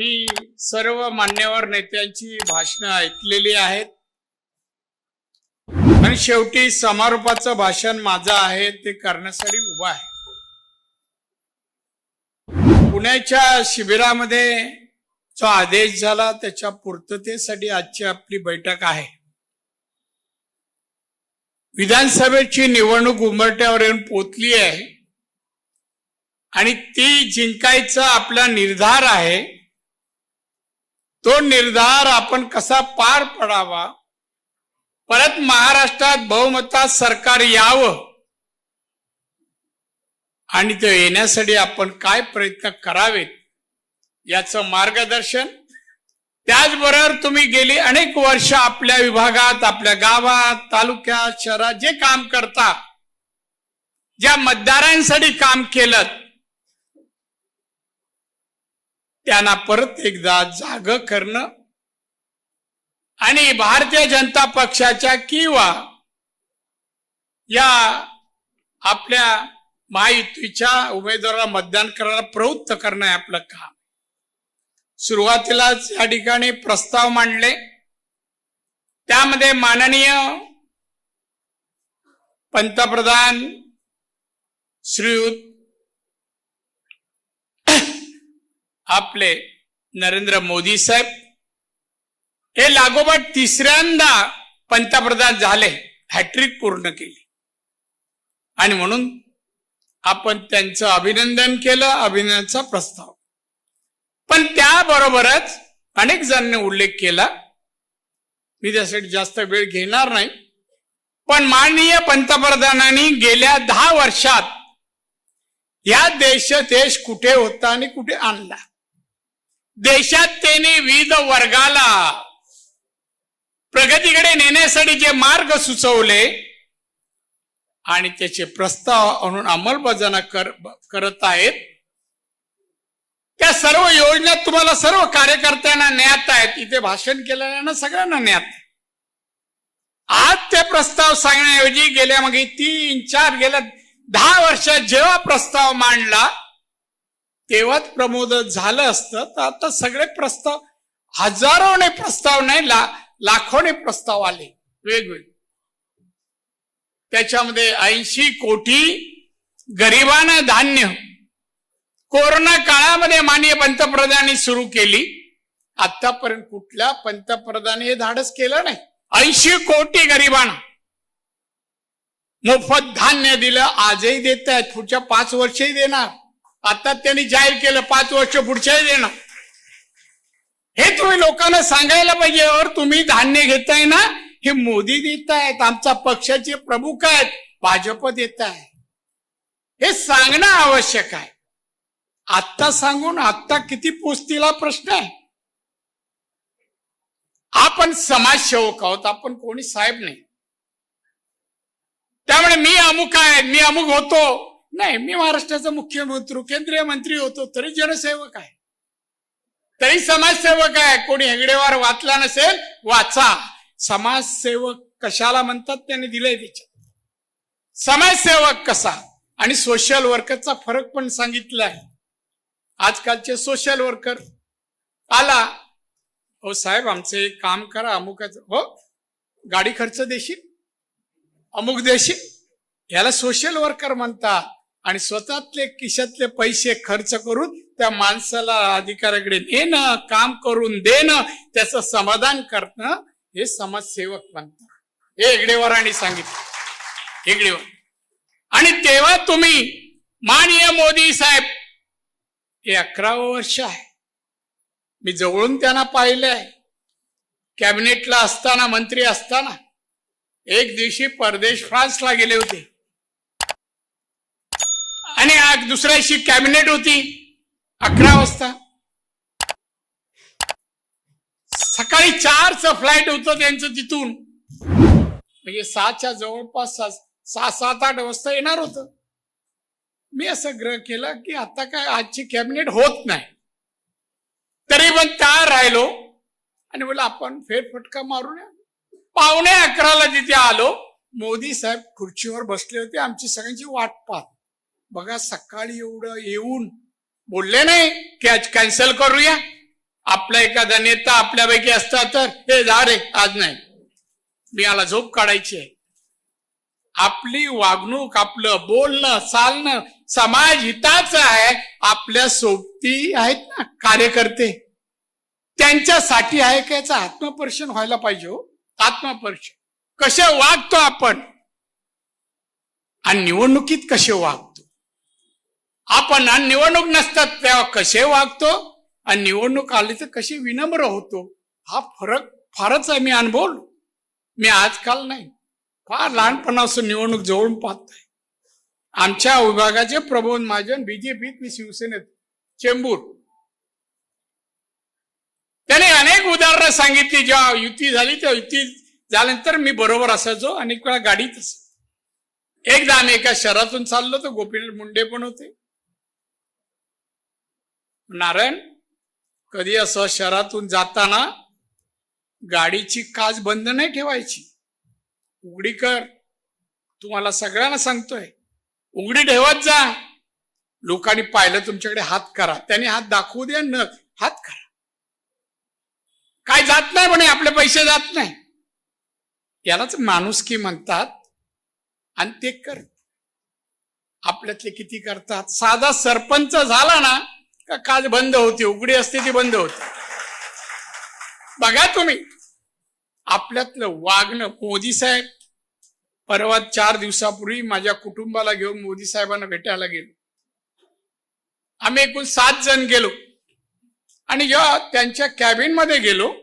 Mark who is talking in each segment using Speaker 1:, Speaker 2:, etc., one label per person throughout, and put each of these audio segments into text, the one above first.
Speaker 1: मी सर्व मान्यवर नेत्यांची भाषणं ऐकलेली आहेत. आणि शेवटी समारोपाचं भाषण माझं आहे ते करण्यासाठी उभा आहे. पुण्याच्या शिबिरामध्ये जो आदेश झाला त्याच्या पूर्ततेसाठी आजची आपली बैठक आहे. विधानसभेची निवडणूक उंबरट्यावर येऊन पोचली आहे. आणि ती जिंकायचा आपला निर्धार आहे. तो निर्धार आपण कसा पार पडावा? परत महाराष्ट्रात बहुमतात सरकार यावं? आणि ते येण्यासाठी आपण काय प्रयत्न करावेत? याचं मार्गदर्शन? त्याचबरोबर तुम्ही गेली अनेक वर्ष आपल्या विभागात आपल्या गावात तालुक्यात शहरात जे काम करता ज्या मतदारांसाठी काम केलं त्यांना परत एकदा जाग करणं. आणि भारतीय जनता पक्षाच्या किंवा या आपल्या महायुतीच्या उमेदवाराला मतदान करायला प्रवृत्त करणं आहे आपलं काम. सुरुवातीलाच या ठिकाणी प्रस्ताव मांडले. त्यामध्ये माननीय पंतप्रधान श्रीयुत आपले नरेंद्र मोदी साहेब हे लागोपाठ तिसऱ्यांदा पंतप्रधान झाले हॅट्रिक पूर्ण केली. आणि म्हणून आपण त्यांचं अभिनंदन केलं अभिनंदनाचा प्रस्ताव. पण त्याबरोबरच अनेक जणांनी उल्लेख केला मी त्यासाठी जास्त वेळ घेणार नाही पण माननीय पंतप्रधानांनी गेल्या दहा वर्षात या देश देश कुठे होता आणि कुठे आणला? देशात त्यांनी विविध वर्गाला प्रगतीकडे नेण्यासाठी जे मार्ग सुचवले आणि त्याचे प्रस्ताव म्हणून अंमलबजावणी कर करत आहेत त्या सर्व योजना तुम्हाला सर्व कार्यकर्त्यांना न्यात आहेत इथे भाषण केलेल्यांना सगळ्यांना न्यात आहे. आज ते प्रस्ताव सांगण्याऐवजी गेल्या मागे तीन चार गेल्या दहा वर्षात जेव्हा प्रस्ताव मांडला तेव्हाच प्रमोद झालं असतं तर आता सगळे प्रस्ताव हजारोने प्रस्ताव नाही ला लाखोने प्रस्ताव आले वेगवेगळे. त्याच्यामध्ये ऐंशी कोटी गरिबांना धान्य. कोरोना काळामध्ये माननीय पंतप्रधानांनी सुरू केली. आतापर्यंत कुठल्या पंतप्रधान हे धाडस केलं नाही. ऐंशी कोटी गरिबांना मोफत धान्य दिलं आजही देत आहेत पुढच्या पाच वर्षही देणार. आता त्यांनी जाहीर केलं पाच वर्ष पुढच्याही देणार. हे तुम्ही लोकांना सांगायला पाहिजे और तुम्ही धान्य घेताय ना हे मोदी देत आहेत आमचा पक्षाचे प्रमुख आहेत भाजप देत आहे हे सांगणं आवश्यक आहे. आत्ता सांगून आत्ता किती पोचतील हा प्रश्न आहे. आपण समाजसेवक आहोत आपण कोणी साहेब नाही. त्यामुळे मी अमुक आहे मी अमुक होतो. नाही मी महाराष्ट्राचा मुख्यमंत्री केंद्रीय मंत्री होतो तरी जनसेवक आहे. तरी समाजसेवक आहे. कोणी हेगडेवार वाचला नसेल वाचा. समाजसेवक कशाला म्हणतात? त्याने दिलंय त्याच्यात समाजसेवक कसा? आणि सोशल वर्करचा फरक पण सांगितला आहे. आजकालचे सोशल वर्कर आला. हो साहेब आमचे एक काम करा. अमुकच हो? गाडी खर्च देशील? अमुक देशील? याला सोशल वर्कर म्हणतात. आणि स्वतःतले किशातले पैसे खर्च करून त्या माणसाला अधिकाऱ्याकडे नेणं काम करून देणं त्याचं समाधान करणं हे समाजसेवक म्हणतात. हे हेगडेवारांनी सांगितलं. हेगडेवर आणि तेव्हा तुम्ही माननीय मोदी साहेब हे अकरावं वर्ष आहे. मी जवळून त्यांना पाहिलं आहे. कॅबिनेटला असताना मंत्री असताना एक दिवशी परदेश फ्रान्सला गेले होते. आणि आ- दुसऱ्या कॅबिनेट होती. अकरा वाजता. सकाळी चारचं फ्लाईट होतं त्यांचं तिथून. म्हणजे सहाच्या जवळपास सहा सात आठ वाजता येणार होतं. मी असं ग्रह केला की आता काय आजची कॅबिनेट होत नाही. तरी पण त्या राहिलो. आणि बोला आपण फेरफटका मारूया पावणे अकराला तिथे आलो. मोदी साहेब खुर्चीवर बसले होते. आमची सगळ्यांची वाट पाहत बघा सकाळी एवढं येऊन बोलले नाही की आज कॅन्सल करूया? आपला एखादा नेता आपल्यापैकी असता तर हे जा रे आज नाही. मी याला झोप काढायची आहे. आपली वागणूक आपलं बोलणं चालणं समाज हिताचं आहे. आपल्या सोबती आहेत ना कार्यकर्ते. त्यांच्यासाठी आहे का याचं आत्मपरीक्षण व्हायला पाहिजे हो? आत्मपरीक्षण कसे वागतो आपण? आणि निवडणुकीत कसे वागतो? आपण आणि निवडणूक नसतात तेव्हा कसे वागतो आणि निवडणूक आली तर कशी विनम्र होतो हा फरक फारच आहे मी अनुभवलो. मी आजकाल नाही. फार लहानपणापासून निवडणूक जवळून पाहत नाही आमच्या विभागाचे प्रबोध महाजन बीजेपीत मी शिवसेनेत चेंबूर. त्याने अनेक उदाहरणं सांगितली. जेव्हा युती झाली तेव्हा युती झाल्यानंतर मी बरोबर असायचो अनेक वेळा गाडीत असे एकदा आम्ही एका शहरातून चाललो तर गोपीनाथ मुंडे पण होते. नारायण कधी असं शहरातून जाताना गाडीची काच बंद नाही ठेवायची? उघडी कर. तुम्हाला सगळ्यांना सांगतोय उघडी ठेवत जा. लोकांनी पाहिलं तुमच्याकडे हात करा. त्याने हात दाखवू द्या न हात करा. काय जात नाही म्हणे आपले पैसे जात नाही. यालाच माणुसकी म्हणतात आणि ते कर आपल्यातले किती करतात? साधा सरपंच झाला ना काच बंद होती उघडी असते ती बंद होती. बघा तुम्ही आपल्यातलं वागणं मोदी साहेब परवा चार दिवसापूर्वी माझ्या कुटुंबाला घेऊन मोदी साहेबांना भेटायला गेलो. आम्ही एकूण सात जण गेलो. आणि जेव्हा त्यांच्या कॅबिनमध्ये गेलो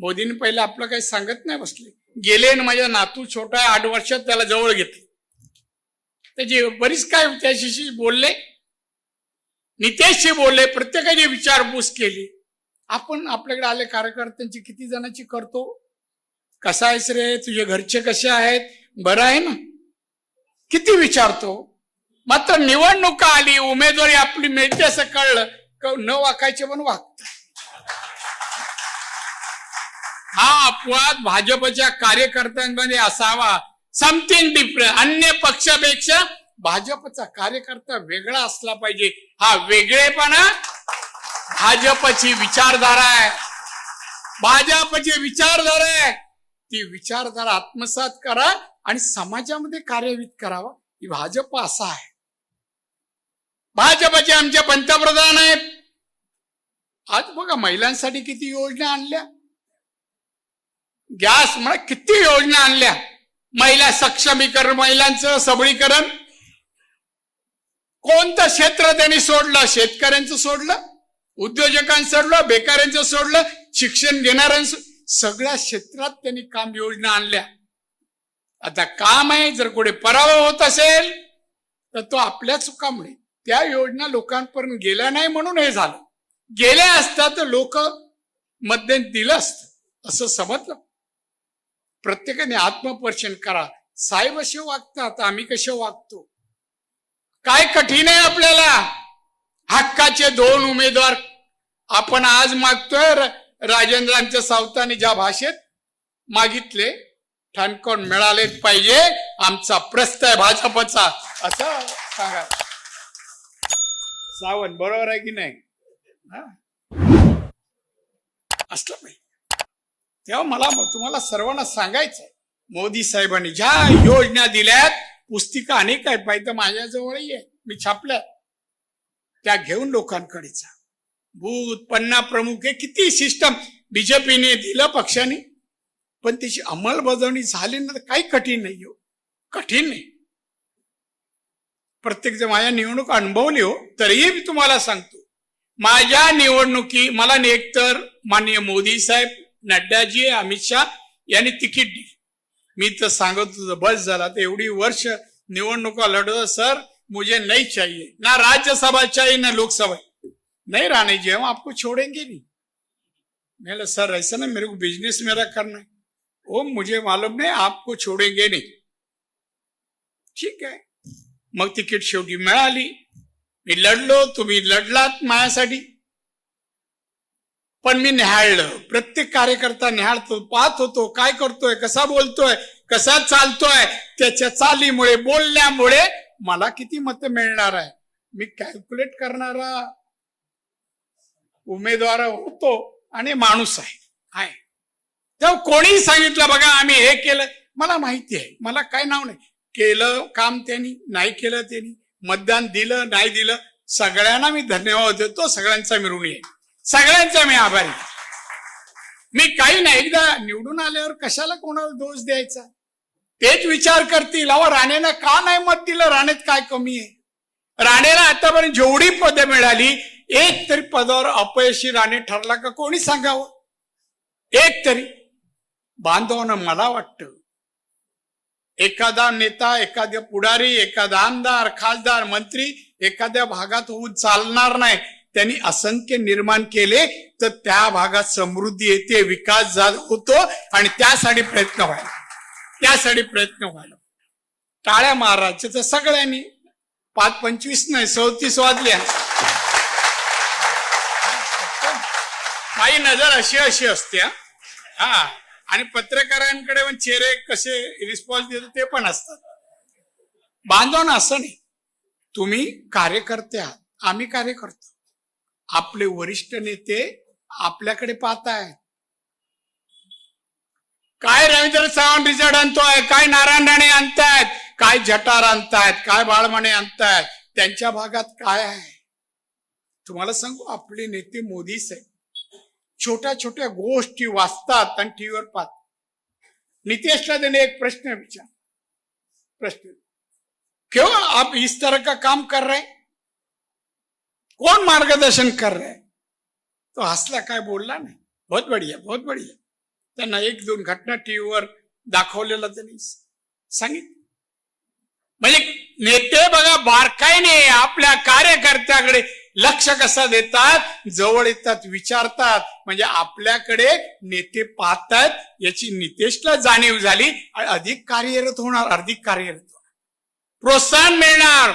Speaker 1: मोदींनी पहिले आपलं काही सांगत नाही बसले. गेले आणि माझ्या नातू छोटा आठ वर्षात त्याला जवळ घेतले. त्याची बरीच काय त्याच्याशी बोलले. नितेशशी बोलले प्रत्येकाने विचारपूस केली. आपण आपल्याकडे आले कार्यकर्त्यांची किती जणांची करतो? कसा आहेस रे? तुझे घरचे कसे आहेत? बरं आहे ना? किती विचारतो? मात्र निवडणुका आली उमेदवारी आपली मिळते असं कळलं. न वाकायचे पण वागत हा अपवाद भाजपच्या कार्यकर्त्यांमध्ये असावा. समथिंग डिफरंट अन्य पक्षापेक्षा भाजपचा कार्यकर्ता वेगळा असला पाहिजे. हा वेगळेपणा भाजपची विचारधारा आहे. भाजपची विचारधारा आहे. ती विचारधारा आत्मसात करा आणि समाजामध्ये कार्यान्वित करावा. ही भाजप असा आहे. भाजपचे आमचे पंतप्रधान आहेत. आज बघा महिलांसाठी किती योजना आणल्या. गॅस म्हणा किती योजना आणल्या. महिला सक्षमीकरण महिलांचं सबळीकरण. कोणतं क्षेत्र त्यांनी सोडलं? शेतकऱ्यांचं सोडलं उद्योजकांचं सोडलं बेकाऱ्यांचं सोडलं शिक्षण घेणाऱ्यांचं सगळ्या क्षेत्रात त्यांनी काम योजना आणल्या. आता काम आहे जर कुठे पराभव होत असेल तर तो आपल्या चुकामुळे त्या योजना लोकांपर्यंत गेल्या नाही म्हणून हे झालं. गेल्या असता तर लोक मध्यंत दिलं असतं असं समजलं. प्रत्येकाने आत्मपर्शन करा. साहेब असे वागतात आम्ही कसे वागतो? काय कठीण आहे आपल्याला? हक्काचे दोन उमेदवार आपण आज मागतोय. राजेंद्रांच्या सावताने ज्या भाषेत मागितले ठणकोण मिळालेच पाहिजे. आमचा प्रस्त आहे भाजपचा. असं सांगा. सावंत बरोबर आहे की नाही? हा? असलं पाहिजे. तेव्हा मला तुम्हाला सर्वांना सांगायचं मोदी साहेबांनी ज्या योजना दिल्यात पुस्तिका अनेक आहेत पाहिजे माझ्याजवळही आहे. मी छापल्या. त्या घेऊन लोकांकडे जा. भूत पन्ना प्रमुख हे किती सिस्टम बीजेपीने दिलं पक्षाने. पण त्याची अंमलबजावणी झाली ना तर काही कठीण नाही हो. कठीण नाही. प्रत्येक जर माझ्या निवडणूक अनुभवली हो तरीही मी तुम्हाला सांगतो. माझ्या निवडणुकी मला एकतर माननीय मोदी साहेब नड्डाजी अमित शहा यांनी तिकीट दिली. मी तर सांगत होतो बस झाला. तर एवढी वर्ष निवडणुका लढवत सर मुझे नहीं चाहिए. ना राज्यसभा चाहिए ना लोकसभा. नहीं रानी जी हम आपको छोड़ेंगे नहीं. मैं सर ऐसा ना मेरे को बिजनेस मेरा करना है. ओ मुझे मालूम नहीं आपको छोड़ेंगे नहीं. ठीक आहे मग तिकीट शेवटी मिळाली. मी लढलो तुम्ही लढलात माझ्यासाठी. पण मी निहाळलं प्रत्येक कार्यकर्ता निहाळतो पाहत होतो काय करतोय कसा बोलतोय कसा चालतोय त्याच्या चालीमुळे बोलण्यामुळे मला किती मत मिळणार आहे. मी कॅल्क्युलेट करणारा उमेदवार होतो आणि माणूस आहे. आहे. तेव्हा कोणीही सांगितलं बघा आम्ही हे केलं. मला माहिती आहे. मला काय नाव नाही. केलं काम त्यांनी नाही केलं त्यांनी. मतदान दिलं नाही दिलं सगळ्यांना मी धन्यवाद देतो. सगळ्यांचा मी ऋणी आहे सगळ्यांचा मी आभारी. मी काही नाही एकदा निवडून आल्यावर कशाला कोणाला दोष द्यायचा? तेच विचार करतील अहो राणेनं का नाही मत दिलं? राणेत काय कमी आहे? राणेला आतापर्यंत जेवढी पदं मिळाली एक तरी पदावर अपयशी राणे ठरला का कोणी सांगावं? एक तरी. बांधवानं मला वाटतं एखादा नेता एखाद्या पुढारी एखादा आमदार खासदार मंत्री एखाद्या भागात होऊन चालणार नाही. त्यांनी असंख्य निर्माण केले तर त्या भागात समृद्धी येते विकास होतो आणि त्यासाठी प्रयत्न व्हायला. त्यासाठी प्रयत्न व्हायला. टाळ्या महाराजच्या तर सगळ्यांनी. पाच पंचवीस नाही चौतीस वाजल्या माझी नजर अशी अशी असते हा. आणि पत्रकारांकडे पण चेहरे कसे रिस्पॉन्स देतो ते पण असतात. बांधवणं असं नाही. तुम्ही कार्यकर्ते आहात. आम्ही कार्य करतो आपले वरिष्ठ नेते आपल्याकडे पाहतायत. काय रवींद्र चव्हाण रिझल्ट आणतोय काय नारायण राणे आणतायत? काय जटार आणतायत? काय बाळमणे आणतायत? त्यांच्या भागात काय आहे? तुम्हाला सांगू आपले नेते मोदीच आहे छोट्या छोट्या गोष्टी वाचतात आणि टीव्हीवर पाहतात. नितेशला त्याने एक प्रश्न विचार. प्रश्न. क्यों आप इस तरह का काम कर रहे हैं? कौन मार्गदर्शन कर रहे तो हसला काय बोलला नाही. बहुत बढिया बहुत बढिया. त्यांना एक दोन घटना टीव्हीवर दाखवलेलं त्यांनी सांगितलं. म्हणजे नेते बघा बारकाईने आपल्या कार्यकर्त्याकडे लक्ष कसा देतात? जवळ येतात विचारतात. म्हणजे आपल्याकडे नेते पाहतात याची नितेशला जाणीव झाली आणि अधिक कार्यरत होणार अधिक कार्यरत होणार. प्रोत्साहन मिळणार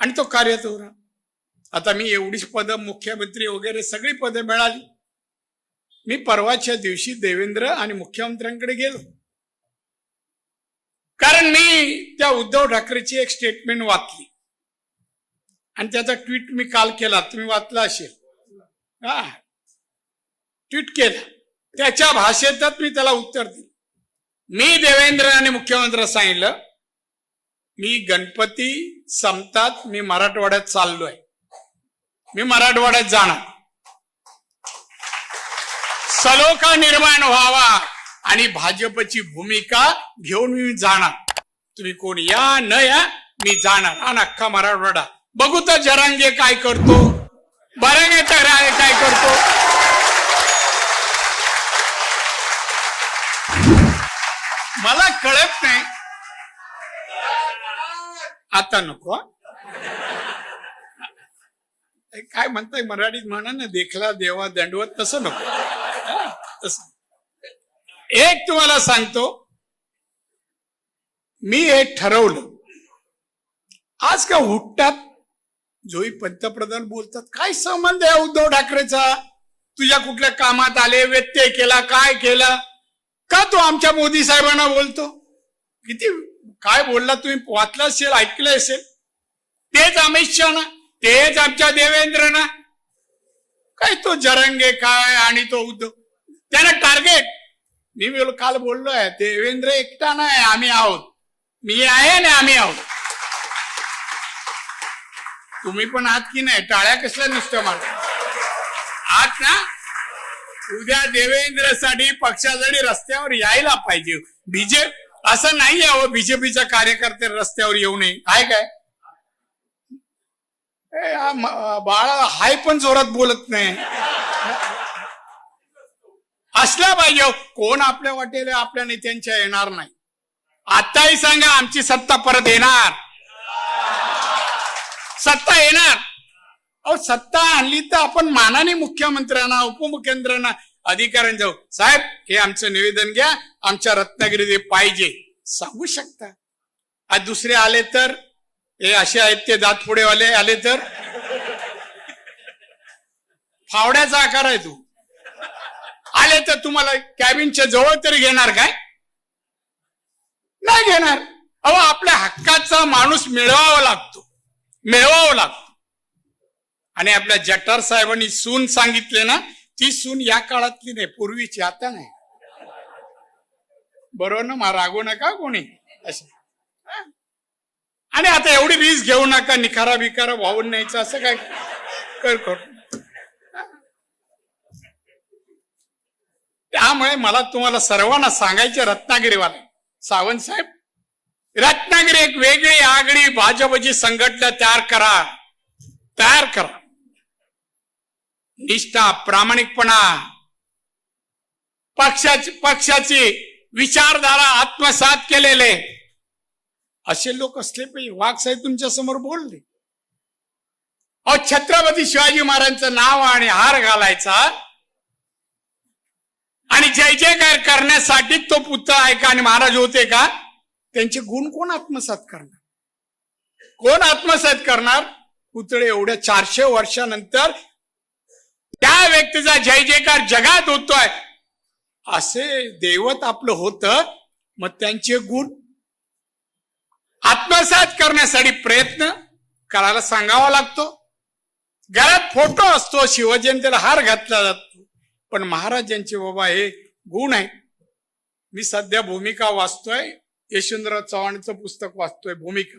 Speaker 1: आणि तो कार्यरत होणार. आता मी एवढीच पदं मुख्यमंत्री वगैरे सगळी पदं मिळाली. मी परवाच्या दिवशी देवेंद्र आणि मुख्यमंत्र्यांकडे गेलो. कारण मी त्या उद्धव ठाकरेची एक स्टेटमेंट वाचली. आणि त्याचा ट्विट मी काल केला. तुम्ही वाचला असेल. हा. ट्विट केला. त्याच्या भाषेतच मी त्याला उत्तर दिलं. मी देवेंद्र आणि मुख्यमंत्री सांगितलं. मी गणपती संपतात मी मराठवाड्यात चाललोय. मी मराठवाड्यात जाणार. सलोखा निर्माण व्हावा आणि भाजपची भूमिका घेऊन मी जाणार. तुम्ही कोण या न या मी जाणार. आणि अख्खा मराठवाडा. बघू तर जरांगे काय करतो. बरंगे तर काय करतो. मला कळत नाही. आता नको काय म्हणताय मराठीत म्हणा ना देखला देवा दंडवत तसं नको. एक तुम्हाला सांगतो मी हे ठरवलं. आज का हुट्टात जोही पंतप्रधान बोलतात काय संबंध आहे उद्धव ठाकरेचा? तुझ्या कुठल्या कामात आले व्यत्यय केला काय केला? का तो आमच्या मोदी साहेबांना बोलतो? किती काय बोलला तुम्ही? वाचला असेल ऐकलं असेल. तेच अमित शहा ना. तेच आमच्या देवेंद्र ना काय तो जरंगे काय आणि तो उद्धव त्याला टार्गेट मी बोल काल बोललो आहे देवेंद्र एकटा नाही आम्ही आहोत. मी आहे ना आम्ही आहोत. तुम्ही पण आहात की नाही? टाळ्या कसल्या नुसत्या मार आहात ना? उद्या देवेंद्रसाठी पक्षासाठी रस्त्यावर यायला पाहिजे. बीजे असं नाही आहे हो, बीजेपीचा कार्यकर्ते रस्त्यावर येऊ नये. आहे काय? बाळा हाय पण जोरात बोलत नाही. असला पाहिजे. कोण आपल्या वाटेल आपल्या नेत्यांच्या येणार नाही. आताही सांगा आमची सत्ता परत येणार. सत्ता येणार. अहो सत्ता आणली तर आपण मानाने मुख्यमंत्र्यांना उपमुख्यमंत्र्यांना अधिकाऱ्यांना जाऊ. साहेब हे आमचं निवेदन घ्या. आमच्या रत्नागिरीत पाहिजे. सांगू शकता. आज दुसरे आले तर? हे असे आहेत ते दातपुडेवाले आले तर? फावड्याचा आकार आहे तू. आले तर तुम्हाला कॅबिनच्या जवळ तरी घेणार काय? नाही घेणार. अहो आपल्या हक्काचा माणूस मिळवावा लागतो. मिळवावा लागतो. आणि आपल्या जठार साहेबांनी सून सांगितले ना ती सून या काळातली नाही पूर्वीची आता नाही. बरोबर ना मा रागू नका कोणी. असं. आणि आता एवढी वीज घेऊ नका निखारा बिखारा वाहून न्यायचं असं काय? कर कर. त्यामुळे मला तुम्हाला सर्वांना सांगायचे रत्नागिरीवाले. सावंत साहेब रत्नागिरी एक वेगळी आगळी भाजपची संघटना तयार करा. तयार करा. निष्ठा प्रामाणिकपणा पक्षाची पक्षाची विचारधारा आत्मसात केलेले असे लोक असले पाहिजे वाघ साहेब तुमच्यासमोर बोलले. अहो छत्रपती शिवाजी महाराजांचं नाव आणि हार घालायचा. आणि जय जयकार करण्यासाठी तो पुतळा आहे का आणि महाराज होते का? त्यांचे गुण कोण आत्मसात करणार? कोण आत्मसात करणार? पुतळे एवढ्या चारशे वर्षानंतर त्या व्यक्तीचा जय जयकार जगात होतोय. असे दैवत आपलं होतं मग त्यांचे गुण आत्मसात करण्यासाठी प्रयत्न करायला सांगावा लागतो. घरात फोटो असतो शिवजयंतीला हार घातला जातो. पण महाराजांचे बाबा हे गुण आहे. मी सध्या भूमिका वाचतोय यशवंतराव चव्हाणचं पुस्तक वाचतोय भूमिका.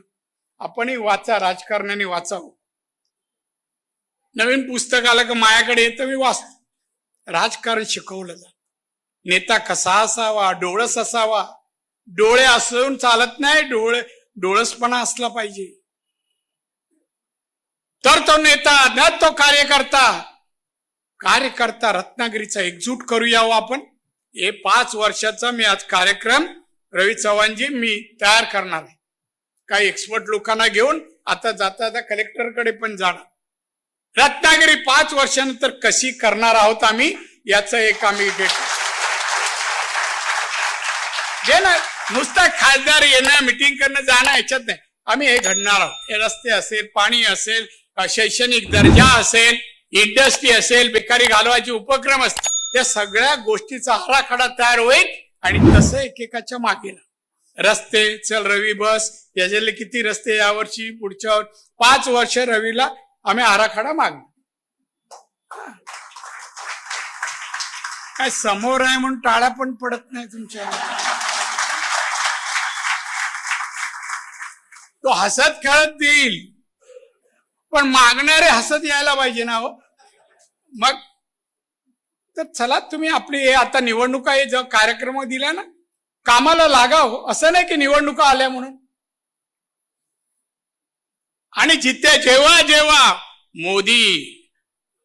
Speaker 1: आपणही वाचा राजकारण्याने वाचावं. नवीन पुस्तक आलं का माझ्याकडे येतं मी वाचतो. राजकारण शिकवलं जात. नेता कसा असावा डोळस असावा डोळे असून चालत नाही डोळे डोळसपणा असला पाहिजे. तर तो नेता न तो कार्यकर्ता कार्यकर्ता रत्नागिरीचा एकजूट करूया आपण. हे पाच वर्षाचा मी आज कार्यक्रम रवी चव्हाणजी मी तयार करणार आहे. काही एक्सपर्ट लोकांना घेऊन आता जाता जाता कलेक्टरकडे पण जाणार. रत्नागिरी पाच वर्षानंतर कशी करणार आहोत आम्ही याचं एक आम्ही डेट जे ना नुसता खासदार येणं मिटिंग करणं जाणं याच्यात नाही. आम्ही हे घडणार आहोत. हे रस्ते असेल पाणी असेल शैक्षणिक दर्जा असेल इंडस्ट्री असेल बेकारी घालवायचे उपक्रम असतील या सगळ्या गोष्टीचा आराखडा तयार होईल आणि तसं एकेकाच्या मागे रस्ते चल रवी बस याच्यातले किती रस्ते यावर्षी पुढच्या पाच वर्ष रवीला आम्ही आराखडा मागणार. काय समोर आहे म्हणून टाळा पण पडत नाही तुमच्या. तो हसत खेळत देईल. पण मागणारे हसत यायला पाहिजे ना हो. मग तर चला तुम्ही आपली आता निवडणुका हे जो कार्यक्रम दिला ना कामाला लागाव हो. असं नाही की निवडणुका आल्या म्हणून. आणि जिथे जेव्हा जेव्हा मोदी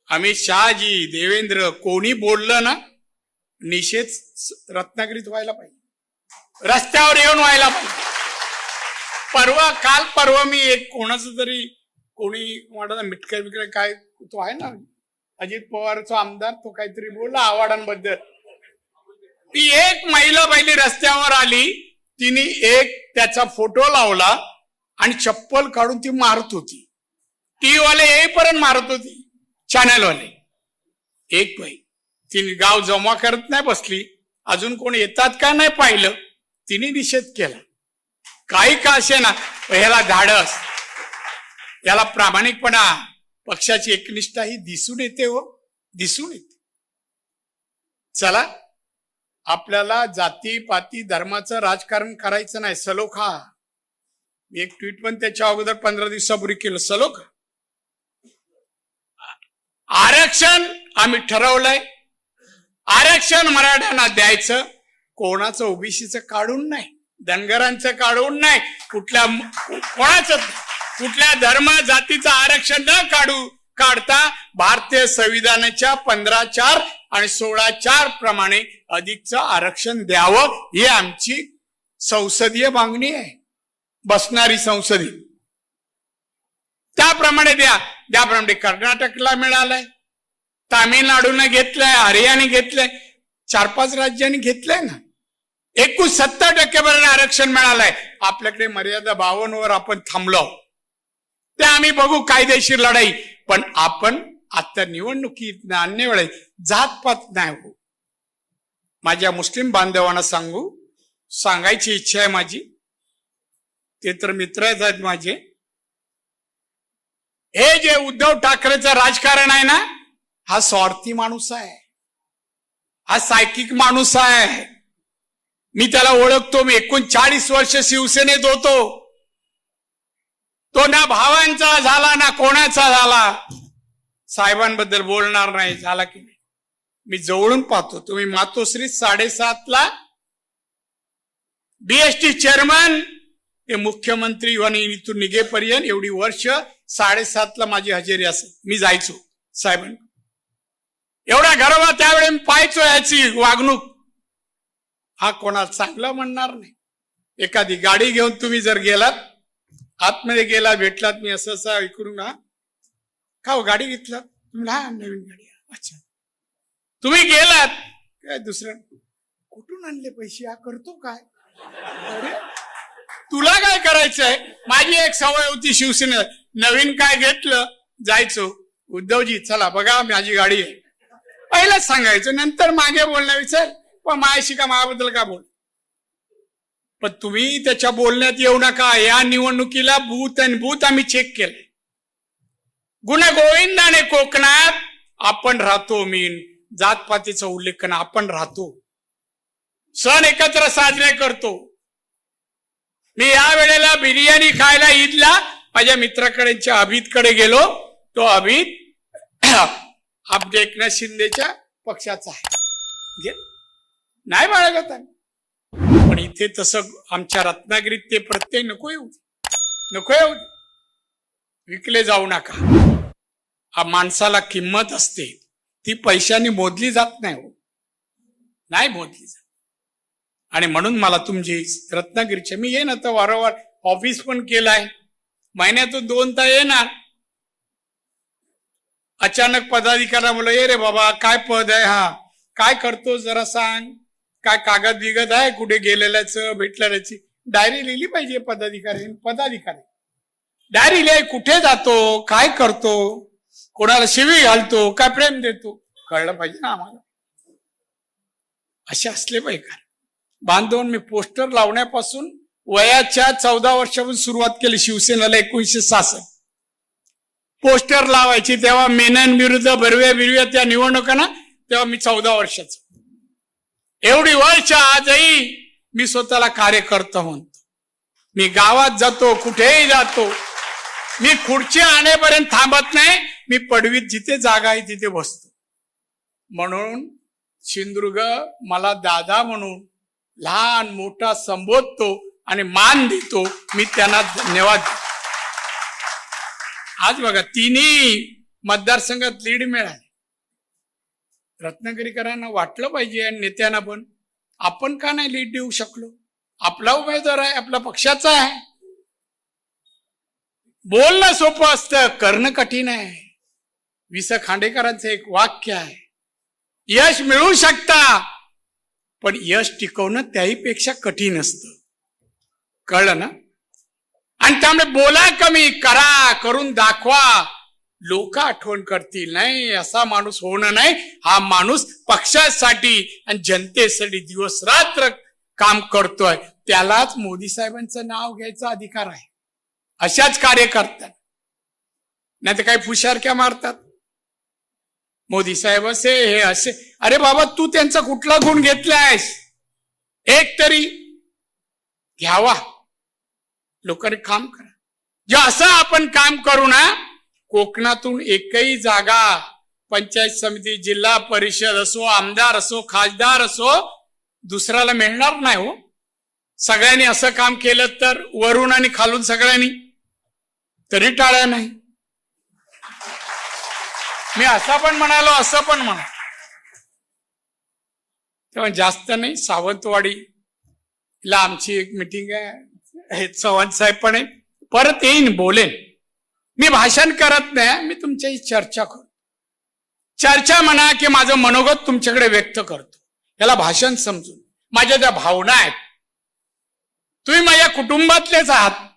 Speaker 1: अमित शहाजी देवेंद्र कोणी बोललं ना निषेध रत्नागिरीत व्हायला पाहिजे. रस्त्यावर येऊन व्हायला पाहिजे. परवा काल परवा मी एक कोणाचं तरी कोणी म्हणत मिटकर बिटकर काय तो आहे ना अजित पवारचा आमदार तो काहीतरी बोलला आव्हाडांबद्दल. ती एक महिला पहिली रस्त्यावर आली तिने एक त्याचा फोटो लावला आणि चप्पल काढून ती मारत होती. टी वाले येईपर्यंत मारत होती चॅनलवाले. एक बाई तिने गाव जमा करत नाही बसली अजून कोण येतात का नाही पाहिलं तिने निषेध केला. काही का असे ना ह्याला धाडस. याला प्रामाणिकपणा पक्षाची एकनिष्ठा ही दिसून येते हो दिसून येते. चला आपल्याला जाती पाती धर्माचं राजकारण करायचं नाही सलोखा. एक ट्विट पण त्याच्या अगोदर पंधरा दिवसापूर्वी केलं सलोखा. आरक्षण आम्ही ठरवलंय. आरक्षण मराठ्यांना द्यायचं कोणाचं ओबीसीचं काढून नाही. धनगरांचं काढून नाही कुठल्या कोणाचं कुठल्या धर्म जातीचं आरक्षण न काढू काढता भारतीय संविधानाच्या पंधरा चार आणि सोळा चार प्रमाणे अधिकचं आरक्षण द्यावं ही आमची संसदीय मागणी आहे. बसणारी संसदी. त्याप्रमाणे द्या. त्याप्रमाणे कर्नाटकला मिळालंय तामिळनाडूने घेतलंय हरियाणे घेतलंय चार पाच राज्यांनी घेतलंय ना. एकूण सत्तर टक्केपर्यंत आरक्षण मिळालंय. आपल्याकडे मर्यादा बावन्न वर आपण थांबलो ते आम्ही बघू कायदेशीर लढाई. पण आपण आता निवडणुकीत अन्य वेळेस जातपात नाही हो माझ्या मुस्लिम बांधवांना सांगू सांगायची इच्छा आहे माझी. ते तर मित्र आहेत माझे. हे जे उद्धव ठाकरेचं राजकारण आहे ना हा स्वार्थी माणूस आहे. हा सायकिक माणूस आहे. मी त्याला ओळखतो मी एकोणचाळीस वर्ष शिवसेनेत होतो. तो ना भावांचा झाला ना कोणाचा झाला साहेबांबद्दल बोलणार नाही. झाला की नाही? मी जवळून पाहतो. तुम्ही मातोश्री साडेसात ला बीएसटी चेअरमन ते मुख्यमंत्री आणि इथून निघेपर्यंत एवढी वर्ष साडेसात ला माझी हजेरी असेल. मी जायचो साहेबांना एवढ्या गरबा त्यावेळी मी पाहायचो याची वागणूक. हा कोणाला चांगला म्हणणार नाही. एखादी गाडी घेऊन तुम्ही जर गेलात आतमध्ये गेला भेटलात मी असं असं इकडून ना. का हो, गाडी घेतलात तुम्ही हा नवीन गाडी अच्छा. तुम्ही गेलात काय दुसरं? कुठून आणले पैसे? हा करतो काय? अरे तुला काय करायचंय माझी एक सवय होती शिवसेने नवीन काय घेतलं जायचो. उद्धवजी चला बघा माझी गाडी आहे. पहिलाच सांगायचं नंतर मागे बोलण्या विचार पण मायाशी का मायाबद्दल का बोल? पण तुम्ही त्याच्या बोलण्यात येऊ नका. या निवडणुकीला बूथ आणि बूथ आम्ही चेक केले गुन्हा गोविंदाने कोकणात आपण राहतो मीन जातपातीचा उल्लेख करणं आपण राहतो. सण एकत्र साजरे करतो. मी या वेळेला बिर्याणी खायला ईदला माझ्या मित्राकडेच्या अभितकडे गेलो. तो अभित आपल्या एकनाथ शिंदेच्या पक्षाचा आहे. घे. नाही बाळगत आम्ही. पण इथे तसं आमच्या रत्नागिरीत ते प्रत्यय नको येऊ नको येऊ विकले जाऊ नका. हा माणसाला किंमत असते. ती पैशाने मोजली जात नाही हो. नाही मोजली जात. आणि म्हणून मला तुमची रत्नागिरीचे मी येईन आता वारंवार. ऑफिस पण केलाय महिन्यातून दोन तर येणार. अचानक पदाधिकाऱ्यामुळे ये रे बाबा काय पद आहे हा? काय करतो जरा सांग. काय कागद बिगद आहे कुठे गेलेल्याच भेटलेल्याची डायरी लिहिली पाहिजे पदाधिकारी पदाधिकारी. डायरी लिहाय कुठे जातो काय करतो कोणाला शिवी घालतो काय प्रेम देतो कळलं पाहिजे ना आम्हाला. असे असले पाहिजे का बांधवून मी पोस्टर लावण्यापासून वयाच्या चौदा वर्षापासून सुरुवात केली शिवसेनेला एकोणीशे सहासष्ट. पोस्टर लावायची तेव्हा मेनन विरुद्ध बरव्या बिरव्या त्या निवडणुका ना तेव्हा मी चौदा वर्षाचा. एवढी वर्ष आजही मी स्वतःला कार्यकर्ता म्हणतो. मी गावात जातो कुठेही जातो. मी खुर्ची आणेपर्यंत थांबत नाही. मी पडवीत जिथे जागा आहे तिथे बसतो. म्हणून सिंधुदुर्ग मला दादा म्हणून लहान मोठा संबोधतो आणि मान देतो. मी त्यांना धन्यवाद देतो. आज बघा तिन्ही मतदारसंघात लीड मिळाली. रत्नागिरीकरांना वाटलं पाहिजे आणि नेत्यांना पण. आपण का नाही लीड देऊ शकलो? आपला उमेदवार आहे आपल्या पक्षाचा आहे. बोलणं सोपं असतं करणं कठीण आहे. वि स खांडेकरांचं एक वाक्य आहे. यश मिळू शकता पण यश टिकवणं त्याहीपेक्षा कठीण असतं. कळलं ना? आणि त्यामुळे बोला कमी करा करून दाखवा. लोक आठवण करतील. नाही असा माणूस होणं नाही. हा माणूस पक्षासाठी आणि जनतेसाठी दिवस रात्र काम करतोय. त्यालाच मोदी साहेबांचं नाव घ्यायचा अधिकार आहे. अशाच कार्यकर्त्या. नाही तर काही फुशारक्या मारतात? मोदी साहेब असे हे असे. अरे बाबा तू त्यांचा कुठला गुण घेतलायस? एक तरी घ्यावा. लोकांनी काम करा. जे असं आपण काम करू ना कोकणातून एकही जागा पंचायत समिती जिल्हा परिषद असो आमदार असो खासदार असो दुसऱ्याला मिळणार नाही हो. सगळ्यांनी असं काम केलं तर वरून आणि खालून सगळ्यांनी. तरी टाळ्या नाही. मी असं पण म्हणालो असं पण म्हणा तेव्हा जास्त नाही सावंतवाडीला आमची एक मिटिंग आहे. हे चव्हाण साहेब पण आहे. परत येईन बोलेन. मी भाषण करत नाही मी तुमच्याशी चर्चा करतो. चर्चा म्हणा की माझं मनोगत तुमच्याकडे व्यक्त करतो. याला भाषण समजून. माझ्या ज्या भावना आहेत तुम्ही माझ्या कुटुंबातलेच आहात.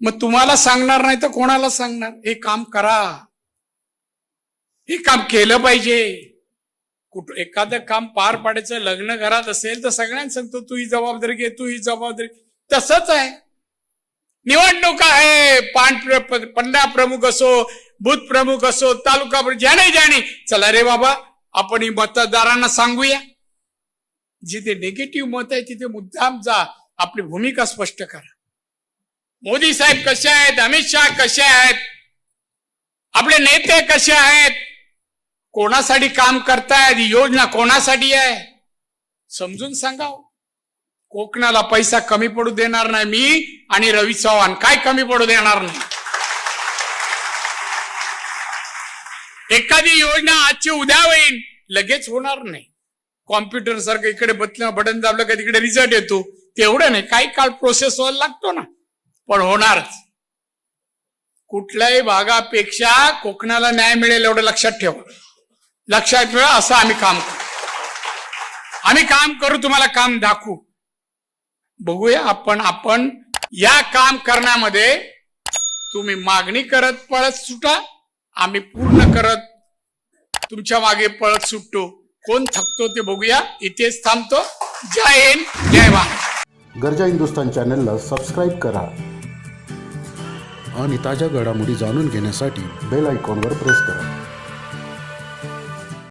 Speaker 1: मग तुम्हाला सांगणार नाही तर कोणाला सांगणार? हे काम करा. हे काम केलं पाहिजे. कुठ एखादं काम पार पाडायचं लग्न घरात असेल तर सगळ्यांना सांगतो तू ही जबाबदारी घे तू ही जबाबदारी तसंच आहे. निवडणूक आहे. पान प्र- पंडा प्रमुख असो बूथ प्रमुख असो तालुका प्रमुख, ज्याने ज्याने. चला रे बाबा आपण ही मतदारांना सांगूया. जिथे निगेटिव्ह मत आहे तिथे मुद्दाम जा. आपली भूमिका स्पष्ट करा. मोदी साहेब कसे आहेत? अमित शहा कसे आहेत? आपले नेते कसे आहेत? कोणासाठी काम करतायत? ही योजना कोणासाठी आहे? समजून सांगावं. कोकणाला पैसा कमी पडू देणार नाही मी आणि रवी चव्हाण. काय कमी पडू देणार नाही? एखादी योजना आजची उद्या होईल लगेच होणार नाही. कॉम्प्युटर सारखं इकडे बटन बटन दाबलं का तिकडे रिझल्ट येतो. तेवढं नाही. काही काळ प्रोसेस व्हायला लागतो ना. पण होणारच. कुठल्याही भागापेक्षा कोकणाला न्याय मिळेल एवढं लक्षात ठेवा. लक्षात ठेवा असं आम्ही काम करू आम्ही काम करू तुम्हाला काम दाखवू. बघूया आपण आपण या काम करण्यामध्ये तुम्ही मागणी करत पळत सुटा आम्ही पूर्ण करत तुमच्या मागे पळत सुटतो. कोण थकतो ते बघूया. इथेच थांबतो. जय हिंद जय वा
Speaker 2: गरजा हिंदुस्तान चॅनलला सबस्क्राईब करा
Speaker 3: आणि ताज्या घडामोडी जाणून घेण्यासाठी
Speaker 2: बेल आयकॉनवर प्रेस करा.